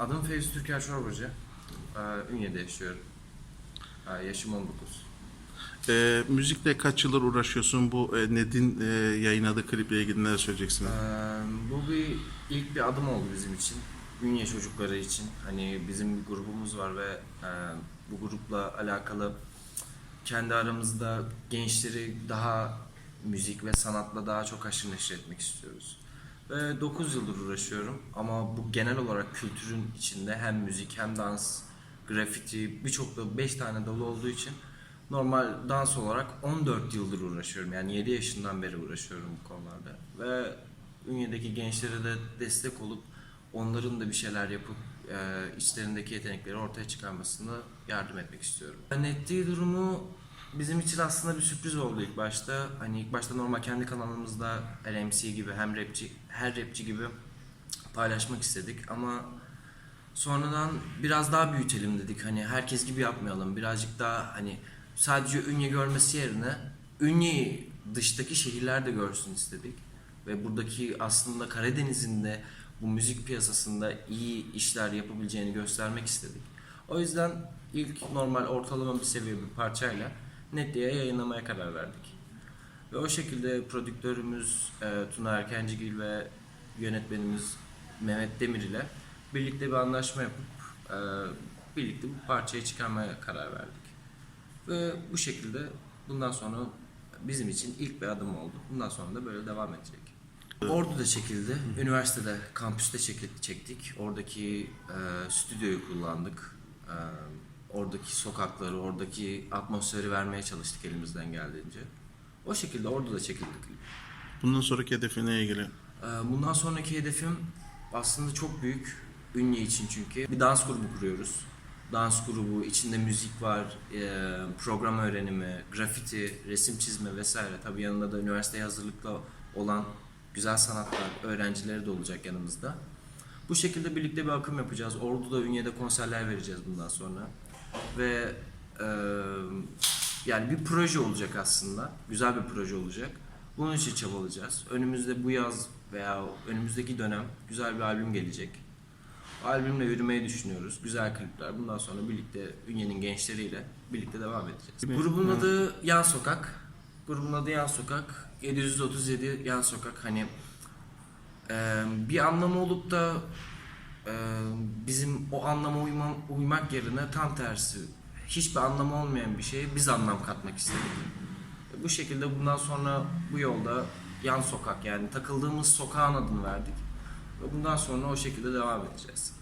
Adım Feyz Türker Çorbacı. Ee, Ünye'de yaşıyorum. Ee, Yaşım 19. Ee, müzikle kaç yıldır uğraşıyorsun? Bu e, Ned'in e, yayınladığı kliple ilgili neler söyleyeceksin? Ee, bu bir ilk bir adım oldu bizim için. Ünye çocukları için. Hani bizim bir grubumuz var ve e, bu grupla alakalı kendi aramızda gençleri daha müzik ve sanatla daha çok haşır neşir etmek istiyoruz. Ve 9 yıldır uğraşıyorum ama bu genel olarak kültürün içinde hem müzik hem dans, grafiti birçok da 5 tane dalı olduğu için normal dans olarak 14 yıldır uğraşıyorum. Yani 7 yaşından beri uğraşıyorum bu konularda. Ve Ünye'deki gençlere de destek olup onların da bir şeyler yapıp e, içlerindeki yetenekleri ortaya çıkarmasını yardım etmek istiyorum. Nettiği durumu bizim için aslında bir sürpriz oldu ilk başta. Hani ilk başta normal kendi kanalımızda LMC gibi hem rapçi her rapçi gibi paylaşmak istedik ama sonradan biraz daha büyütelim dedik. Hani herkes gibi yapmayalım. Birazcık daha hani sadece Ünye görmesi yerine Ünye'yi dıştaki şehirler de görsün istedik. Ve buradaki aslında Karadeniz'in de bu müzik piyasasında iyi işler yapabileceğini göstermek istedik. O yüzden ilk normal ortalama bir seviye bir parçayla Net diye yayınlamaya karar verdik. Ve o şekilde prodüktörümüz e, Tuna Erkencigil ve yönetmenimiz Mehmet Demir ile birlikte bir anlaşma yapıp e, birlikte bu parçayı çıkarmaya karar verdik. Ve bu şekilde bundan sonra bizim için ilk bir adım oldu. Bundan sonra da böyle devam edecek. Ordu'da çekildi. Üniversitede, kampüste çekildi, çektik. Oradaki e, stüdyoyu kullandık. E, oradaki sokakları, oradaki atmosferi vermeye çalıştık elimizden geldiğince. O şekilde Ordu'da çekildi klip. Bundan sonraki hedefine ilgili. Ee, Bundan sonraki hedefim aslında çok büyük. Ünye için çünkü. Bir dans grubu kuruyoruz. Dans grubu, içinde müzik var, e, program öğrenimi, grafiti, resim çizme vesaire. Tabii yanında da üniversiteye hazırlıkla olan güzel sanatlar öğrencileri de olacak yanımızda. Bu şekilde birlikte bir akım yapacağız. Ordu'da, Ünye'de konserler vereceğiz bundan sonra. Ve e, yani bir proje olacak aslında. Güzel bir proje olacak. Bunun için çabalayacağız. Önümüzde bu yaz veya önümüzdeki dönem güzel bir albüm gelecek. Albümle yürümeyi düşünüyoruz. Güzel klipler. Bundan sonra birlikte Ünye'nin gençleriyle birlikte devam edeceğiz. Grubun adı Yan Sokak. Grubun adı Yan Sokak. 737 Yan Sokak. Hani e, bir anlamı olup da bizim o anlama uyma, uymak yerine tam tersi hiçbir anlamı olmayan bir şeye biz anlam katmak istedik. Bu şekilde bundan sonra bu yolda yan sokak yani takıldığımız sokağın adını verdik. Ve bundan sonra o şekilde devam edeceğiz.